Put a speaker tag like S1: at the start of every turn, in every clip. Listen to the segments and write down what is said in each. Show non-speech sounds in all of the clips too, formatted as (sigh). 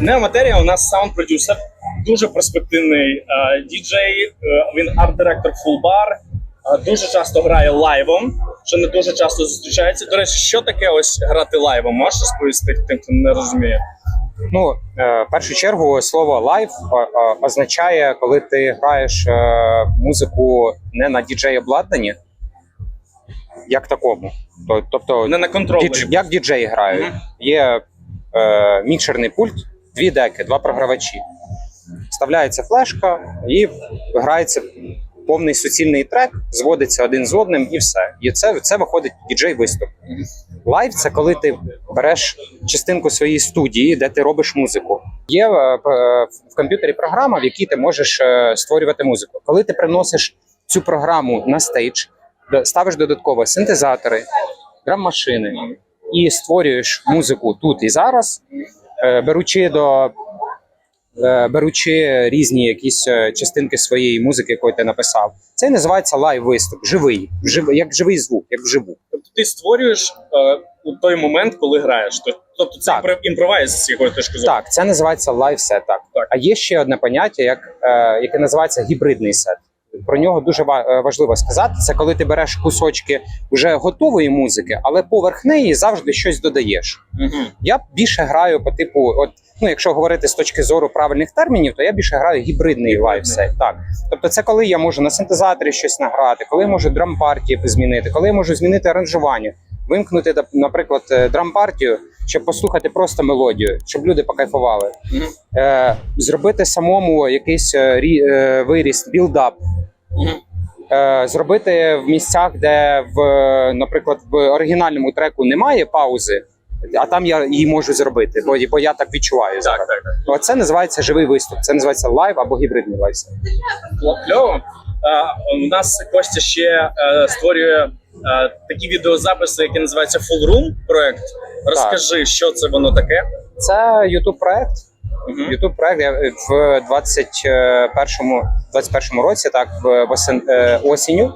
S1: Неоматерія у нас саунд-продюсер, дуже перспективний е, діджей. е, він арт-директор Full Bar. е, Дуже часто грає лайвом, що не дуже часто зустрічається. До речі, що таке ось грати лайвом? Можеш розповісти тим, хто не розуміє?
S2: Ну, в першу чергу, слово лайв означає, коли ти граєш музику не на діджей обладнанні, як такому. Тобто,
S1: Не на
S2: дідж- як діджеї грають.
S1: Мгм.
S2: Є е, мікшерний пульт, дві деки, два програвачі. Вставляється флешка і грається повний суцільний трек, зводиться один з одним і все. І це, це виходить діджей виступ. Лайв це коли ти береш частинку своєї студії, де ти робиш музику. Є е, е, в комп'ютері програма, в якій ти можеш е, створювати музику. Коли ти приносиш цю програму на стейдж, ставиш додатково синтезатори, драм-машини і створюєш музику тут і зараз, беручи до. е, Беручи різні якісь е, частинки своєї музики, яку ти написав, це називається лайв виступ, живий, вжив- як живий звук, як вживу.
S1: Тобто ти створюєш е, у той момент, коли граєш. Тоб- Тобто це
S2: Так.
S1: імпровайз з якої точки зору.
S2: Так, це називається лайв сет. Так.
S1: Так.
S2: А є ще одне поняття, як, е, яке називається гібридний сет. Про нього дуже е, важливо сказати. Це коли ти береш кусочки вже готової музики, але поверх неї завжди щось додаєш.
S1: Угу.
S2: Я більше граю по типу, от ну, якщо говорити з точки зору правильних термінів, то я більше граю гібридний лайв сет. Так, тобто, це коли я можу на синтезаторі щось награти, коли я можу драм-партії змінити, коли я можу змінити аранжування, вимкнути, наприклад, е, драм-партію, щоб послухати просто мелодію, щоб люди покайфували.
S1: Мгм.
S2: Е, зробити самому якийсь виріс, білдап.
S1: Угу.
S2: Е, зробити в місцях, де в, наприклад, в оригінальному треку немає паузи, а там я її можу зробити, бо, бо я так відчуваю
S1: Так,
S2: зараз.
S1: так, так.
S2: Ну, Це називається живий виступ. Це називається лайв або гібридний лайв.
S1: Кльово. Е, у нас Костя ще створює такі відеозаписи, які називаються Full Room проект. Розкажи, що це воно таке.
S2: Це youtube проект.
S1: Ютуб
S2: youtube проект я в 21 21 році, так в е, осінню.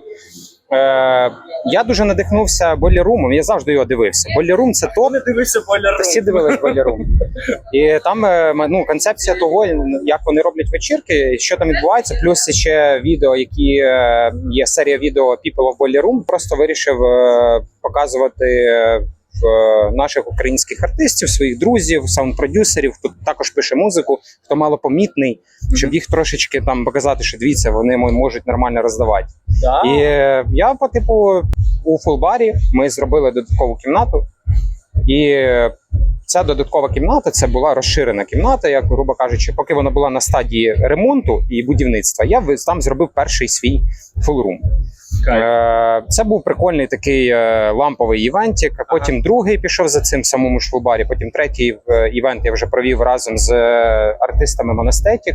S2: Е, я дуже надихнувся болірумом. Я завжди його дивився. Болірум це топ.
S1: Не дивився Бойлер
S2: Всі дивились болірум. І там е, ну, концепція того, як вони роблять вечірки, що там відбувається, плюс ще відео, які е, є серія відео People of Boiler Room, Просто вирішив е, показувати наших українських артистів, своїх друзів, саунд-продюсерів, хто також пише музику, хто малопомітний, щоб їх трошечки там показати, що дивіться, вони можуть нормально роздавати.
S1: Да.
S2: І е, я по типу у фулбарі ми зробили додаткову кімнату, і е, ця додаткова кімната це була розширена кімната, як грубо кажучи, поки вона була на стадії ремонту і будівництва. Я там зробив перший свій фулрум. Е, Це був прикольний такий е, ламповий івентик. А потім другий пішов за цим в самому шлубарі. Потім третій е, івент я вже провів разом з артистами Монастетік.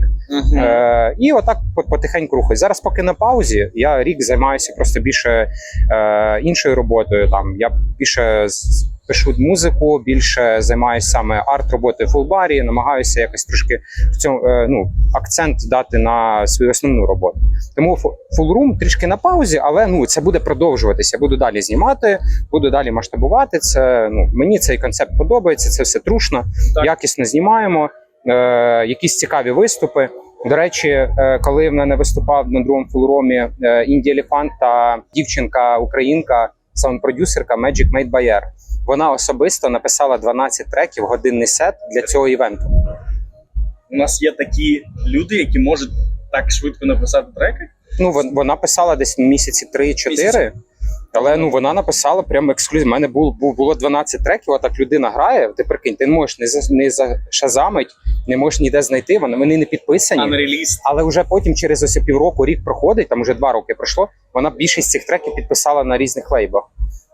S2: Е, і отак потихеньку рухаюсь. Зараз, поки на паузі, я рік займаюся просто більше іншою роботою. Там я більше пишу музику, більше займаюся саме арт-роботою в фулбарі, намагаюся якось трошки в цьому е, ну, акцент дати на свою основну роботу. Тому фу- фулрум трішки на паузі, але ну це буде продовжуватися. Я буду далі знімати, буду далі масштабувати. Це ну мені цей концепт подобається. Це все трушно,
S1: Так.
S2: якісно знімаємо. Е, якісь цікаві виступи. До речі, е, коли в мене виступав на другому фулромі е, Інді Елефант та дівчинка українка, саунд-продюсерка Magic Made Air, вона особисто написала 12 треків, годинний сет для цього івенту.
S1: У нас є такі люди, які можуть так швидко написати треки.
S2: Ну вона писала десь місяці 3-4. Але ну вона написала прямо ексклюзив. У мене було, було 12 треків. а так людина грає. Ти прикинь, ти не можеш не за не зашазамить, не можеш ніде знайти. Вони вони не підписані.
S1: Реліз.
S2: Але вже потім, через ось півроку, рік проходить, там вже два роки пройшло. Вона більшість цих треків підписала на різних лейбах.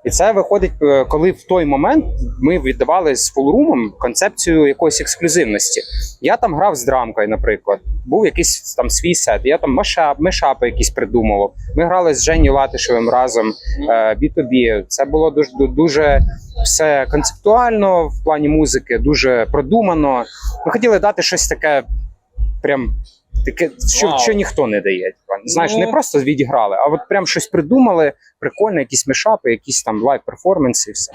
S2: І це виходить, е, коли в той момент ми віддавали з фулрумом концепцію якоїсь ексклюзивності. Я там грав з драмкою, наприклад, був якийсь там свій сет. Я там мешап, мешапи якісь придумував. Ми грали з Женю Латишевим разом е, B2B. Це було дуже дуже все концептуально в плані музики, дуже продумано. Ми хотіли дати щось таке, прям Таке, що що ніхто не дає. Знаєш,
S1: ну...
S2: не просто відіграли, а от прям щось придумали, Прикольне, якісь мешапи, якісь там лайв перформанси і все.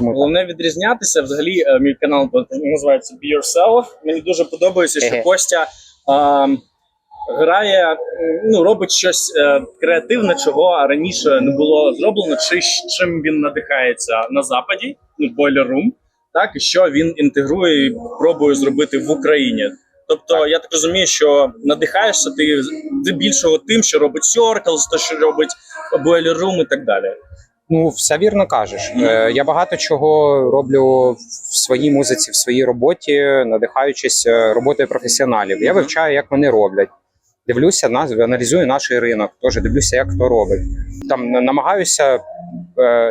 S1: Головне відрізнятися. Взагалі, е, мій канал е, називається Be Yourself. Мені дуже подобається, що Костя. Ем, грає, ну, робить щось е, креативне, чого раніше не було зроблено, чи чим він надихається на западі, ну, Boiler Room, так, і що він інтегрує і пробує зробити в Україні. Тобто, я так розумію, що надихаєшся ти здебільшого тим, що робить Circles, то, що робить Boiler Room і так далі.
S2: Ну, все вірно кажеш. Е, я багато чого роблю в своїй музиці, в своїй роботі, надихаючись е, роботою професіоналів. Я вивчаю, як вони роблять. Дивлюся, на- аналізую наш ринок, теж дивлюся, як хто робить. Там намагаюся е,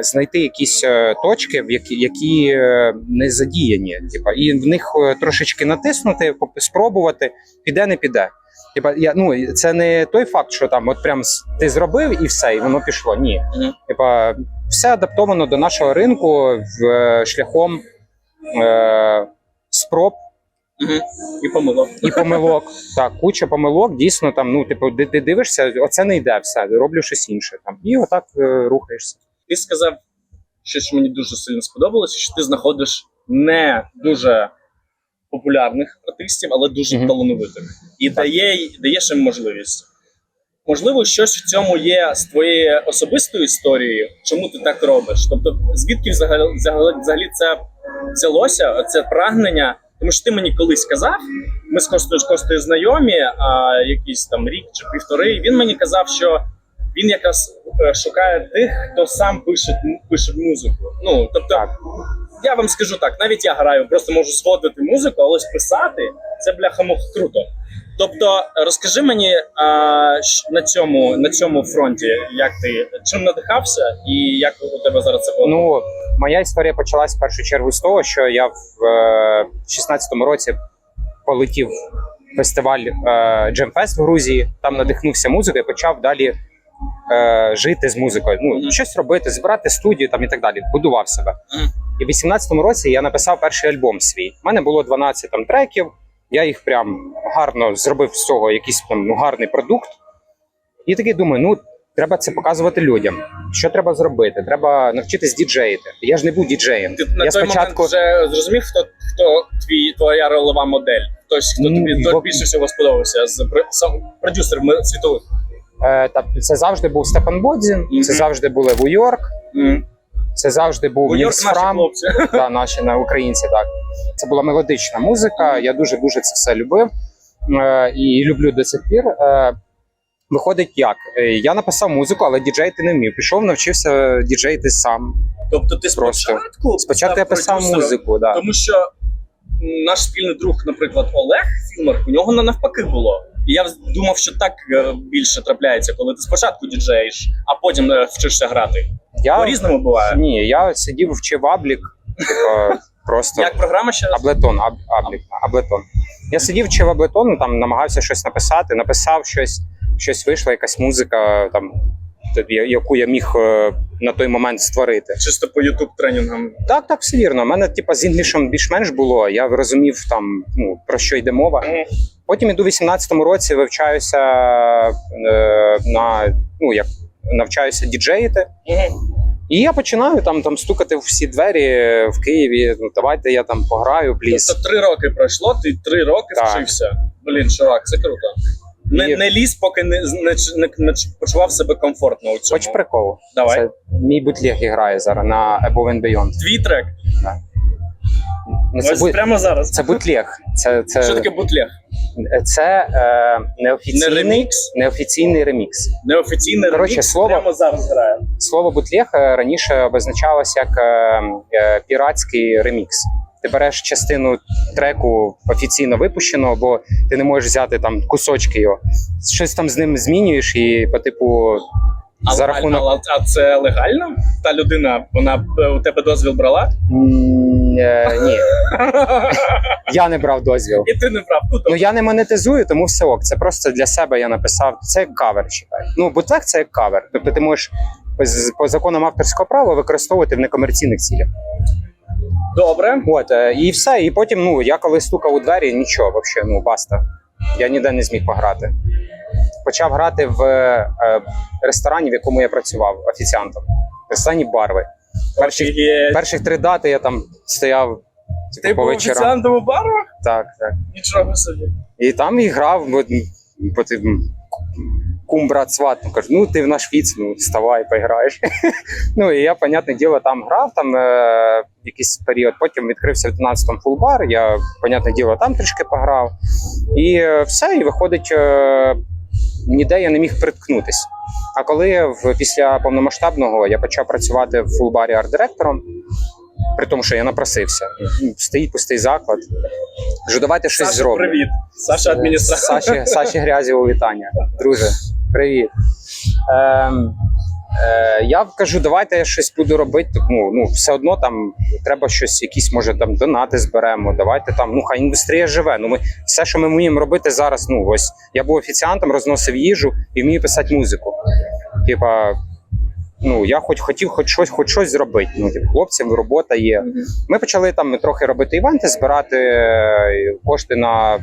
S2: знайти якісь е, точки, які, е, не задіяні. Типа, і в них трошечки натиснути, спробувати, піде, не піде. Типа, я, ну, це не той факт, що там от прям ти зробив і все, і воно пішло. Ні. Типа, все адаптовано до нашого ринку в, шляхом е, спроб
S1: Угу. І помилок.
S2: і помилок. Так, куча помилок, дійсно там, ну, типу, ти, ти дивишся, оце не йде все, роблю щось інше. Там, і отак е, рухаєшся.
S1: Ти сказав щось, що мені дуже сильно сподобалося, що ти знаходиш не дуже популярних артистів, але дуже
S2: Мгм.
S1: талановитих. І дає, даєш їм можливість. Можливо, щось в цьому є з твоєї особистої історії, чому ти так робиш? Тобто, звідки взагалі, взагалі це взялося, це прагнення? Тому що ти мені колись казав, ми з Костою, з Костою знайомі, а якийсь там рік чи півтори. і Він мені казав, що він якраз е, шукає тих, хто сам пише, пише музику. Ну тобто,
S2: Так.
S1: я вам скажу так: навіть я граю, просто можу зводити музику, але ось писати це бляха мух круто. Тобто, розкажи мені а, на цьому на цьому фронті, як ти чим надихався, і як у тебе зараз це було?
S2: Ну, моя історія почалась в першу чергу з того, що я в е, 16-му році полетів в фестиваль е, Джемфест в Грузії, там надихнувся музикою і почав далі е, жити з музикою. Ну, щось робити, збирати студію там і так далі. Будував себе. І в 18-му році я написав перший альбом свій. У мене було 12 там треків. Я їх прям гарно зробив з цього якийсь там ну, гарний продукт. І такий думаю, ну треба це показувати людям. Що треба зробити? Треба навчитись діджеїти. Я ж не був діджеєм.
S1: Ти на
S2: я
S1: той
S2: спочатку
S1: момент вже зрозумів, хто хто твій твоя ролова модель? Хтось, хто
S2: Ну,
S1: тобі хто більше всього сподобався з сам продюсерів світових.
S2: е, та, це завжди був Стефан Бодзін,
S1: Мгм.
S2: це завжди були Ву-Йорк,
S1: Mm.
S2: це завжди був Нільс Фрам. та, (laughs) наші на українці, так. Це була мелодична музика. Я дуже дуже це все любив е, і люблю до сих пір. Е, виходить як? Е, Я написав музику, але діджейти не вмів. Пішов, навчився діджейти сам.
S1: Тобто ти
S2: Просто.
S1: спочатку
S2: Спочатку я писав музику, да.
S1: Тому що наш спільний друг, наприклад, Олег Філмер, у нього на навпаки було. І я думав, що так е, більше трапляється, коли ти спочатку діджеїш, а потім е, вчишся грати.
S2: Я
S1: По-різному буває.
S2: ні, я сидів, вчив аблік. типу, (laughs) Просто
S1: Як програма ще?
S2: Аблетон, аб, аблік, аблетон. Я сидів, вчив аблетон, там намагався щось написати, написав щось, щось вийшло, якась музика, там, яку я міг е, на той момент створити.
S1: Чисто по ютуб тренінгам.
S2: Так, так, все вірно. У мене типа з інглішем більш-менш було. Я розумів там, ну, про що йде мова. Потім іду в 18-му році, вивчаюся е, на ну як навчаюся діджеїти. І я починаю там, там стукати в всі двері в Києві. Ну давайте я там пограю, пліс.
S1: Тобто три роки пройшло, ти три роки
S2: Так.
S1: вчився. Блін, чувак, це круто. Не, не ліз, поки не, не, не, не почував себе комфортно у цьому.
S2: Хоч прикол.
S1: Давай.
S2: Це мій бутлег грає зараз на Above and Beyond.
S1: Твій трек.
S2: Ну, це,
S1: Ось
S2: бу...
S1: прямо зараз.
S2: це бутлег. Це, це,
S1: Що таке бутлег?
S2: це е,
S1: Не
S2: неофіційний,
S1: ремікс,
S2: неофіційний ремікс.
S1: неофіційний
S2: Коротше,
S1: ремікс
S2: слово-
S1: прямо зараз грає.
S2: Слово бутлег е, раніше обозначалося як е, е, піратський ремікс. Ти береш частину треку офіційно випущеного, бо ти не можеш взяти там кусочки його. Щось там з ним змінюєш, і по типу
S1: А,
S2: за рахунок.
S1: а, а це легально? Та людина, вона е, у тебе дозвіл брала?
S2: М, е, ні, (laughs) я не брав дозвіл.
S1: І ти не брав. Ну,
S2: Ну я не монетизую, тому все ок. Це просто для себе я написав. Це як кавер читай. Ну, бутлег це як кавер. Тобто ти можеш з- по законам авторського права використовувати в некомерційних цілях.
S1: Добре.
S2: От е, і все. І потім, ну я коли стукав у двері, нічого, взагалі, ну баста. Я ніде не зміг пограти. Почав грати в е, ресторані, в якому я працював офіціантом. В ресторані Барви.
S1: Офігеть.
S2: перших три дати я там стояв
S1: Ти
S2: типу, по
S1: був
S2: вечорам.
S1: офіціантом у бару?
S2: Так, так.
S1: Нічого собі.
S2: І там і грав, бо, бо ти кум брат сват, ну кажу, ну ти в наш віц, ну вставай, поіграєш. (laughs) ну і я, понятне діло, там грав там е, якийсь період. Потім відкрився в 12-му фулбар. Я, понятне діло, там трішки пограв. І е, все, і виходить, е, ніде я не міг приткнутись. А коли в, після повномасштабного я почав працювати в фулбарі арт-директором, при тому, що я напросився, стоїть пустий заклад. Кажу, давайте щось
S1: Саша,
S2: зробимо.
S1: привіт. Саша адміністратор.
S2: Саші, Саші (laughs) Грязєву вітання. Друже, привіт. Е, е, я кажу, давайте я щось буду робити. Ну, ну, все одно там треба щось, якісь, може, там донати зберемо. Давайте там, ну хай індустрія живе. Ну, ми, все, що ми вміємо робити зараз, ну ось я був офіціантом, розносив їжу і вмію писати музику. Типа, ну я хоч хотів хоч щось, хоч щось зробити. Ну, типу, хлопцям робота є. Ми почали там трохи робити івенти, збирати е, кошти на е,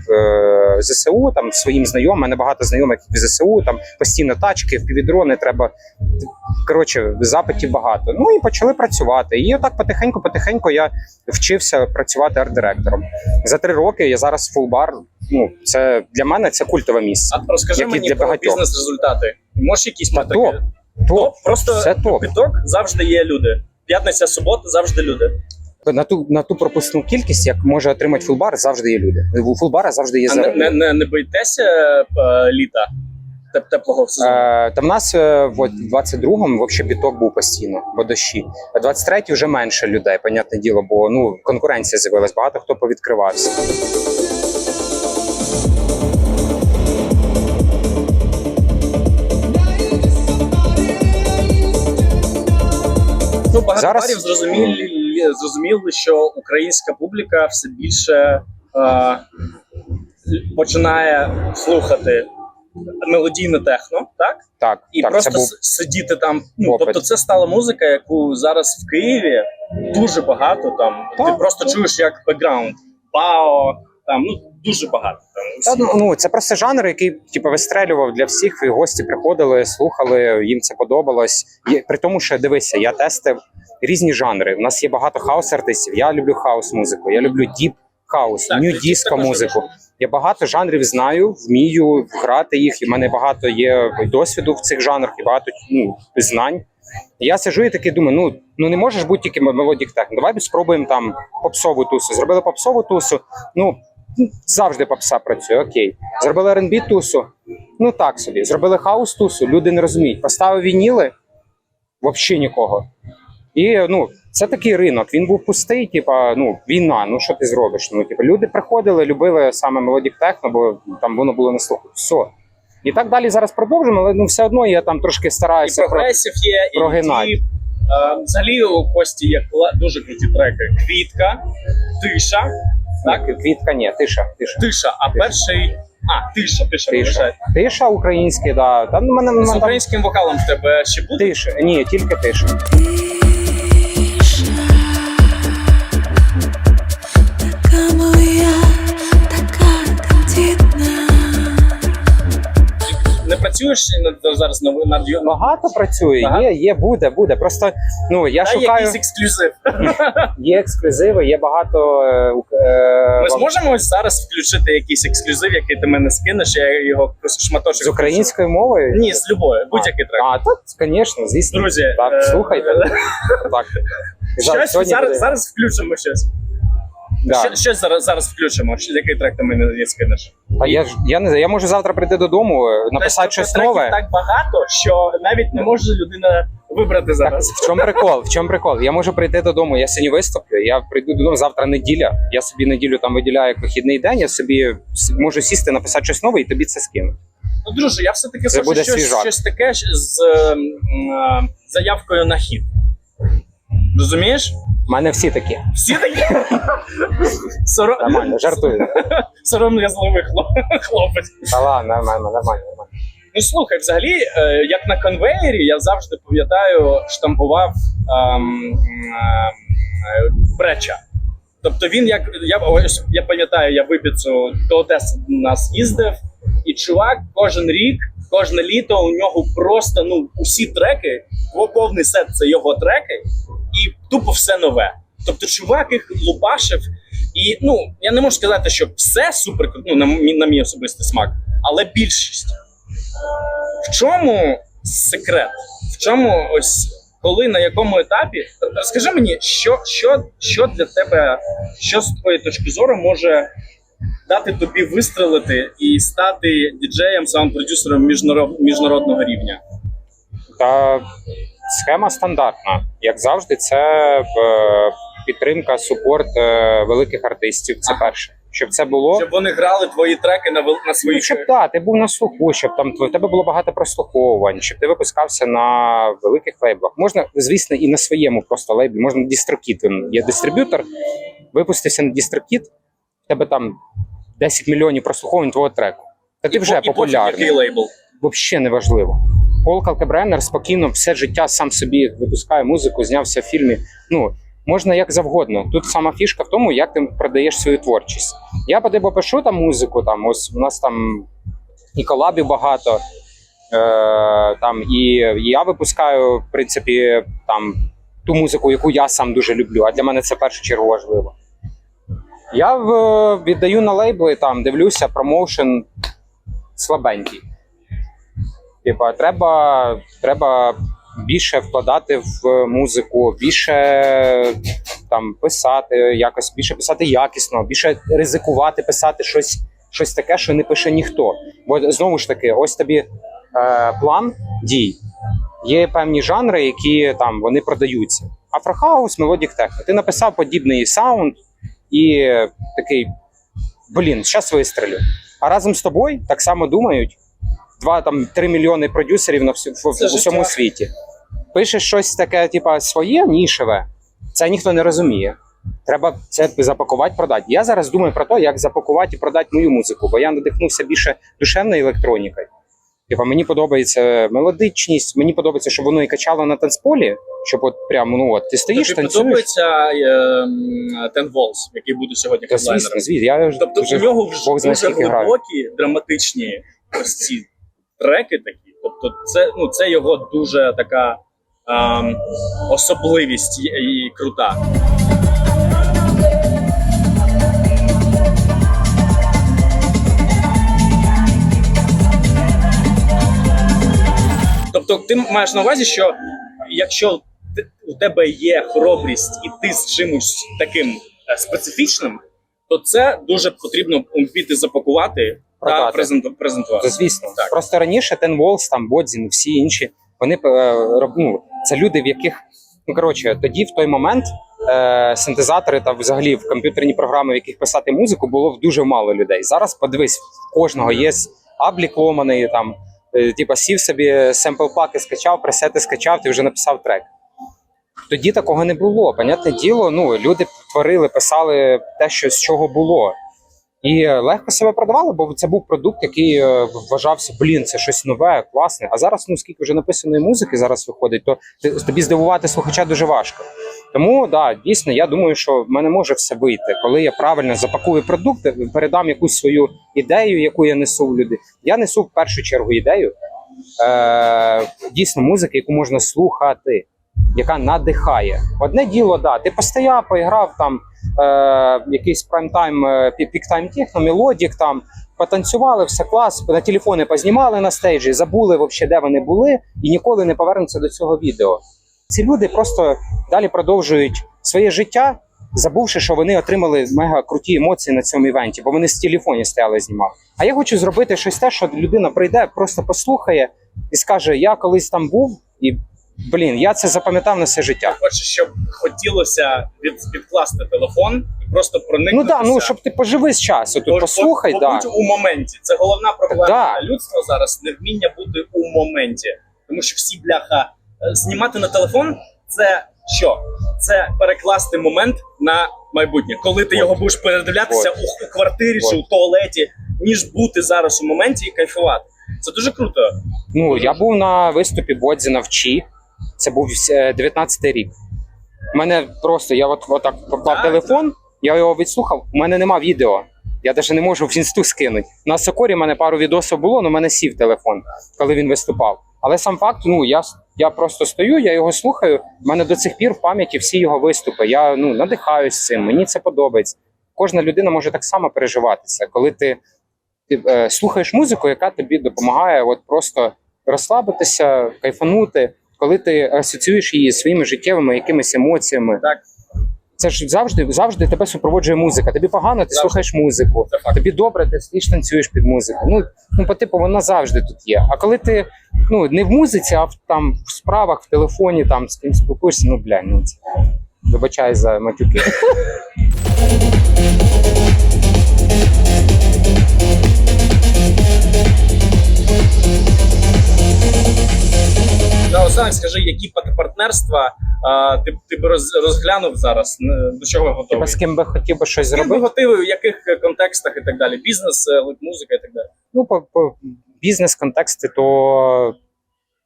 S2: ЗСУ, там своїм знайомим. Мене багато знайомих в ЗСУ, там постійно тачки, впівдрони треба. Коротше, запитів багато. Ну і почали працювати. І отак потихеньку, потихеньку я вчився працювати арт-директором. За три роки я зараз фулбар. Ну, це для мене це культове місце.
S1: А розкажи
S2: Як
S1: мені
S2: для
S1: про бізнес-результати. Можеш якісь
S2: Та топ. Топ.
S1: Просто
S2: Все топ.
S1: квиток завжди є люди. П'ятниця, субота завжди люди.
S2: На ту на ту пропускну кількість, як може отримати фулбар, завжди є люди. У фулбара завжди є
S1: А не, не, не, не боїтеся е, літа теп- теплого сезону?
S2: Е, та в нас е, в 22-му взагалі біток був постійно, бо дощі. А 23-й вже менше людей, понятне діло, бо ну конкуренція з'явилась, багато хто повідкривався.
S1: Багато
S2: Зараз-
S1: барів зрозуміли, зрозуміли, що українська публіка все більше е, починає слухати мелодійне техно, так?
S2: Так,
S1: І
S2: так,
S1: просто
S2: це був
S1: сидіти там. Ну,
S2: попит.
S1: тобто, це стала музика, яку зараз в Києві дуже багато там. ти просто
S2: так.
S1: чуєш як бекграунд. Бао, там ну дуже багато. Там
S2: Та, ну, ну, це просто жанр, який типу, вистрелював для всіх. І гості приходили, слухали, їм це подобалось. І, при тому, що дивися, я тестив різні жанри. У нас є багато хаус-артистів. Я люблю хаус-музику, я люблю діп хаус,
S1: Так,
S2: нью диско музику. Я багато жанрів знаю, вмію грати їх, і в мене багато є досвіду в цих жанрах, і багато ну, знань. Я сиджу і такий думаю: ну, ну не можеш бути тільки мелодік техно. Давай спробуємо там попсову тусу. Зробили попсову тусу. Ну завжди попса працює. Окей. Зробили R&B тусу. Ну так собі. Зробили хаус тусу. Люди не розуміють. Поставив вініли взагалі нікого. І ну, це такий ринок. Він був пустий, типа, ну, війна. Ну що ти зробиш? Ну, типу, люди приходили, любили саме мелодік техно, бо там воно було на слуху. Все. І так далі зараз продовжимо, але ну все одно я там трошки стараюся. про-
S1: прогресів є, і
S2: прогинай.
S1: діп. Е, Взагалі у Кості є кла- дуже круті треки. Квітка, тиша. Так,
S2: Так, квітка, ні, тиша, тиша.
S1: тиша, а перший. А, тиша, тиша,
S2: Тиша. Тиша український, да. Та ну мене
S1: З
S2: мене там
S1: українським вокалом в тебе ще буде?
S2: тиша. Ні, тільки тиша.
S1: Працюєш над зараз над, над,
S2: Багато працює,
S1: Ага.
S2: є, є, буде, буде. Просто ну я
S1: Дай
S2: шукаю.
S1: якийсь ексклюзив. (laughs)
S2: Є ексклюзиви, є багато. Е, ук- е,
S1: Ми
S2: вам-
S1: зможемо ось зараз включити якийсь ексклюзив, який ти мене скинеш, я його просто шматочок.
S2: з українською мовою.
S1: Ні, з любої, будь-який трек.
S2: А, так, звісно, звісно.
S1: Друзі,
S2: так,
S1: е,
S2: слухайте. Так. За-
S1: Щось
S2: сьогодні
S1: зараз,
S2: буде-
S1: зараз включимо щось.
S2: Да.
S1: Що, щось зараз, зараз включимо. Що- Який трек ти мені скинеш?
S2: А я ж я не знаю, я можу завтра прийти додому, е, написати
S1: Тобто
S2: щось
S1: треків
S2: нове.
S1: так багато, що навіть не може людина вибрати
S2: Так,
S1: зараз.
S2: в чому прикол? В чому прикол? Я можу прийти додому. Я сьогодні виступлю. Я прийду додому завтра неділя. Я собі неділю там виділяю як вихідний день. Я собі можу сісти, написати щось нове і тобі це скину.
S1: Ну, друже, я все таки хочу
S2: буде
S1: щось,
S2: свіжак.
S1: щось таке з ем, е, заявкою на хід. Розумієш?
S2: У мене всі такі.
S1: Всі такі Соро...
S2: Нормально, жартую. (laughs)
S1: сором'язливий хлопець.
S2: Та ладно, нормально, нормально, нормально.
S1: Ну слухай, взагалі, е, як на конвеєрі, я завжди пам'ятаю, штампував ем, е, бреча. Тобто він як я ось я пам'ятаю, я в Ібіцу до Одеси до нас їздив, і чувак кожен рік, кожне літо у нього просто ну усі треки, повний сет це його треки, і тупо все нове. Тобто, чувак їх лупашив, і ну я не можу сказати, що все супер, ну на, мій- на мій особистий смак, але більшість. В чому секрет? В чому ось коли на якому етапі? Розкажи мені, що, що, що для тебе, що з твоєї точки зору може дати тобі вистрелити і стати діджеєм, саунд-продюсером міжнародного рівня?
S2: Та схема стандартна. Як завжди, це е, підтримка, супорт е, великих артистів. Це перше. Щоб це було.
S1: Щоб вони грали твої треки на, на
S2: Ну, щоб да, ти був на слуху, щоб там в тебе було багато прослуховувань, щоб ти випускався на великих лейблах. Можна, звісно, і на своєму просто лейблі. Можна дістрокіт. Є дистриб'ютор, випустився на дістрокіт, в тебе там 10 мільйонів прослуховувань твого треку. Та ти
S1: І
S2: вже
S1: по- і
S2: популярний.
S1: який лейбл.
S2: Взагалі не важливо. Пол Калкебреннер спокійно все життя сам собі випускає музику, знявся в фільмі. Ну можна як завгодно. Тут сама фішка в тому, як ти продаєш свою творчість. Я подибо пишу там музику. Там ось у нас там і колабів багато. Е, там і, і я випускаю, в принципі, там ту музику, яку я сам дуже люблю. А для мене це в першу чергу важливо. Я віддаю на лейбли, там дивлюся, промоушен слабенький. Типа, треба, треба більше вкладати в музику, більше там писати, якось більше писати якісно, більше ризикувати, писати щось, щось таке, що не пише ніхто. Бо знову ж таки, ось тобі е, план дій. Є певні жанри, які там вони продаються. Афрохаус, мелодік техно. Ти написав подібний саунд і такий: блін, зараз вистрелю. А разом з тобою так само думають два там три мільйони продюсерів на всю, в, в усьому світі. Пишеш щось таке, типа своє, нішеве. Це ніхто не розуміє. Треба це запакувати, продати. Я зараз думаю про те, як запакувати і продати мою музику, бо я надихнувся більше душевною електронікою. Типа мені подобається мелодичність, мені подобається, щоб воно і качало на танцполі, щоб от прямо ну от ти стоїш,
S1: Тобі
S2: танцюєш.
S1: подобається е, Ten Walls, який буде сьогодні
S2: Та
S1: хедлайнером?
S2: звісно, звісно. Я ж
S1: Тобто
S2: вже
S1: у нього вже
S2: Бог знає,
S1: дуже
S2: скільки граю.
S1: глибокі, драматичні ось ці треки такі. Тобто, це, ну, це його дуже така ем, особливість і, і крута. Тобто, ти маєш на увазі, що якщо у тебе є хоробрість і ти з чимось таким е, специфічним, то це дуже потрібно вміти запакувати та
S2: Продати.
S1: презенту- презентувати.
S2: Це звісно.
S1: Так.
S2: Просто раніше Ten Walls, там Бодзін, всі інші, вони е, ну, це люди, в яких ну коротше, тоді в той момент е, синтезатори та взагалі в комп'ютерні програми, в яких писати музику, було дуже мало людей. Зараз подивись, в кожного є аблік ломаний, там, типа сів собі семпл паки скачав, пресети скачав, ти вже написав трек. Тоді такого не було. Понятне діло, ну люди творили, писали те, що з чого було. І легко себе продавали, бо це був продукт, який е, вважався, блін, це щось нове, класне. А зараз, ну скільки вже написаної музики зараз виходить, то тобі здивувати слухача дуже важко. Тому да, дійсно, я думаю, що в мене може все вийти, коли я правильно запакую продукт, передам якусь свою ідею, яку я несу в люди. Я несу в першу чергу ідею е, дійсно музики, яку можна слухати, яка надихає. Одне діло, да, ти постояв, поіграв там е, якийсь прайм-тайм, е, пік-тайм техно, мелодік там, потанцювали, все клас, на телефони познімали на стейджі, забули вообще, де вони були, і ніколи не повернуться до цього відео. Ці люди просто далі продовжують своє життя, забувши, що вони отримали мега круті емоції на цьому івенті, бо вони з телефонів стояли знімав. А я хочу зробити щось те, що людина прийде, просто послухає і скаже: Я колись там був, і блін, я це запам'ятав на все життя.
S1: Хочеш, щоб хотілося від, відкласти телефон і просто проникнутися.
S2: Ну да, ну щоб ти поживи з часу, тут послухай,
S1: по-
S2: да.
S1: побудь у моменті. Це головна проблема
S2: Да.
S1: людства зараз невміння бути у моменті. Тому що всі бляха знімати на телефон це що? Це перекласти момент на майбутнє, коли ти його будеш передивлятися у, у квартирі чи у туалеті, ніж бути зараз у моменті і кайфувати. Це дуже круто.
S2: Ну, я був на виступі Бодзіна в Чі. Це був е, 19-й рік. У мене просто я от, отак поклав телефон, я його відслухав. У мене нема відео. Я навіть не можу в інсту скинути. На Сокорі в мене пару відосів було, але в мене сів телефон, коли він виступав. Але сам факт, ну я Я просто стою, я його слухаю. У мене до цих пір в пам'яті всі його виступи. Я ну надихаюсь цим, мені це подобається. Кожна людина може так само переживати це, коли ти, ти е, слухаєш музику, яка тобі допомагає от просто розслабитися, кайфанути, коли ти асоціюєш її зі своїми життєвими якимись емоціями.
S1: Так.
S2: Це ж завжди, завжди тебе супроводжує музика. Тобі погано, ти
S1: Завжди.
S2: слухаєш музику. Тобі добре, ти стоїш, танцюєш під музику. Ну, ну по типу, вона завжди тут є. А коли ти ну не в музиці, а в там в справах, в телефоні, там з ким спілкуєшся, ну бля, ну це вибачай за матюки.
S1: Наостанок скажи, які партнерства а, ти, ти б роз, розглянув зараз? Н- До чого готовий?
S2: Типа з ким би хотів би щось
S1: ким би
S2: зробити.
S1: готовий, в яких е, контекстах і так далі? Бізнес, е, музика і так далі.
S2: Ну, по, по бізнес-контексти, то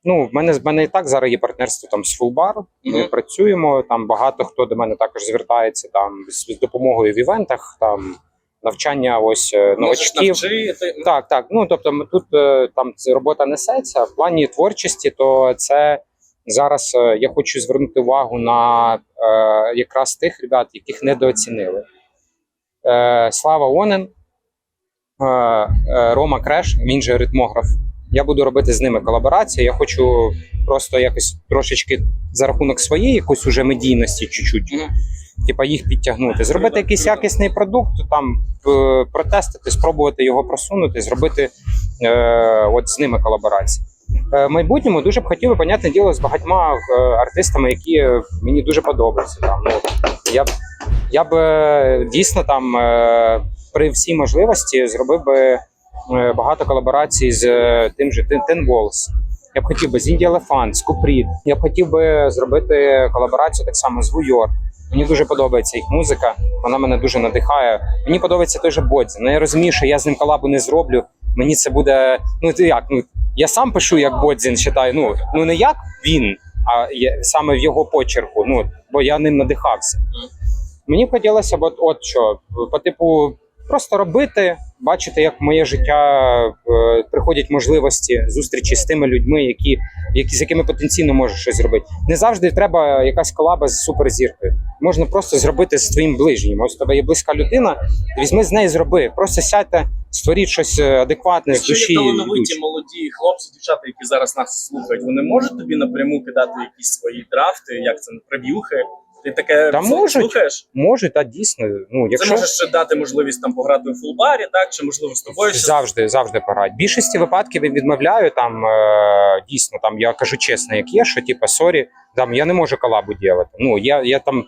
S2: ну, в мене в мене і так зараз є партнерство там з Фулбар. Ми
S1: Мгм.
S2: працюємо. Там багато хто до мене також звертається там з, з допомогою в івентах, там навчання ось е, новачків. Так, так. Ну тобто, ми тут е, там робота несеться. В плані творчості, то це зараз е, я хочу звернути увагу на е, якраз тих ребят, яких недооцінили. Е, Слава Онен, е, е, Рома Креш, він же ритмограф. Я буду робити з ними колаборацію. Я хочу просто якось трошечки за рахунок своєї якоїсь уже медійності, чуть-чуть,
S1: Мгм.
S2: Типа їх підтягнути, зробити якийсь якісний продукт, там е, протестити, спробувати його просунути, зробити е, от з ними колаборацію. Е, в майбутньому дуже б хотів би, понятне діло, з багатьма е, артистами, які мені дуже подобаються. Там, ну, я, б- я б дійсно там при всій можливості зробив би багато колаборацій з тим же Ten Walls. Я б хотів би з Indie Elephant, з Купрід. Я б хотів би зробити колаборацію так само з York. Мені дуже подобається їх музика, вона мене дуже надихає. Мені подобається той же Бодзін. Ну я розумію, що я з ним колабу не зроблю. Мені це буде. Ну ти як? Ну я сам пишу як Бодзін, читаю. Ну ну не як він, а я, саме в його почерку. Ну бо я ним надихався. Мені хотілося б от, от що, по типу, просто робити, бачити, як в моє життя е, приходять можливості зустрічі з тими людьми, які, які з якими потенційно можеш щось зробити. Не завжди треба якась колаба з суперзіркою. Можна просто зробити з твоїм ближнім. Ось тебе є близька людина, візьми з неї зроби. Просто сядьте, створіть щось е, адекватне з
S1: Якщо
S2: душі.
S1: є
S2: йдуче.
S1: талановиті молоді хлопці, дівчата, які зараз нас слухають, вони можуть тобі напряму кидати якісь свої драфти, як це прев'юхи. Ти таке
S2: Та можуть.
S1: слухаєш?
S2: Можуть, та дійсно. Ну,
S1: Це
S2: може
S1: можеш ще дати можливість там пограти у фулбарі, так чи можливо з тобою ще
S2: Завжди, завжди пограють. Більшості випадків я відмовляю там е, дійсно там я кажу чесно, як є, що типа сорі, там я не можу колабу діяти. Ну я, я там.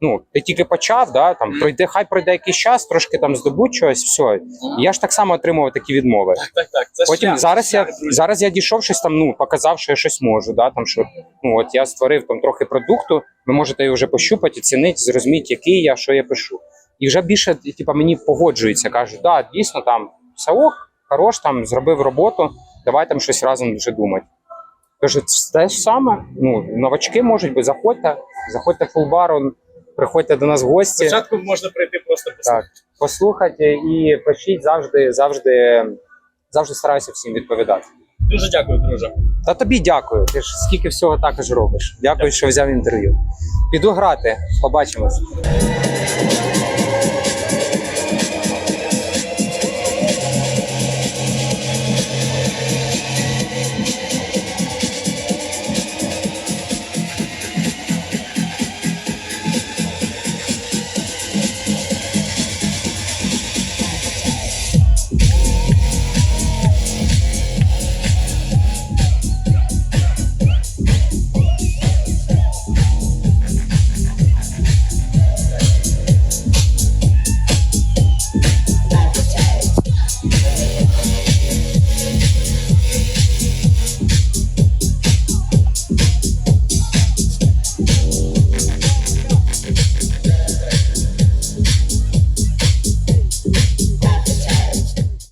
S2: Ну, ти тільки почав, да, там пройде, хай пройде якийсь час, трошки там здобуть щось, все. Я ж так само отримував такі відмови.
S1: так, так, так. Це
S2: Потім
S1: шлях,
S2: зараз я
S1: шлях, друзі.
S2: зараз я дійшов щось там, ну показав, що я щось можу. Да, там що ну от я створив там трохи продукту. Ви можете його вже пощупати, оцінити, зрозуміти, який я, що я пишу. І вже більше, типа, мені погоджується, кажуть, да, дійсно там все ок, хорош, там зробив роботу, давай там щось разом вже думати. Тож це те ж саме. Ну, новачки можуть бути, заходьте, заходьте в фулбару, приходьте до нас в гості.
S1: Спочатку можна прийти просто
S2: Так,
S1: послухати.
S2: і пишіть завжди, завжди, завжди стараюся всім відповідати.
S1: Дуже дякую, друже.
S2: Та тобі дякую. Ти ж скільки всього також робиш. Дякую, що взяв інтерв'ю. Піду грати. Побачимось.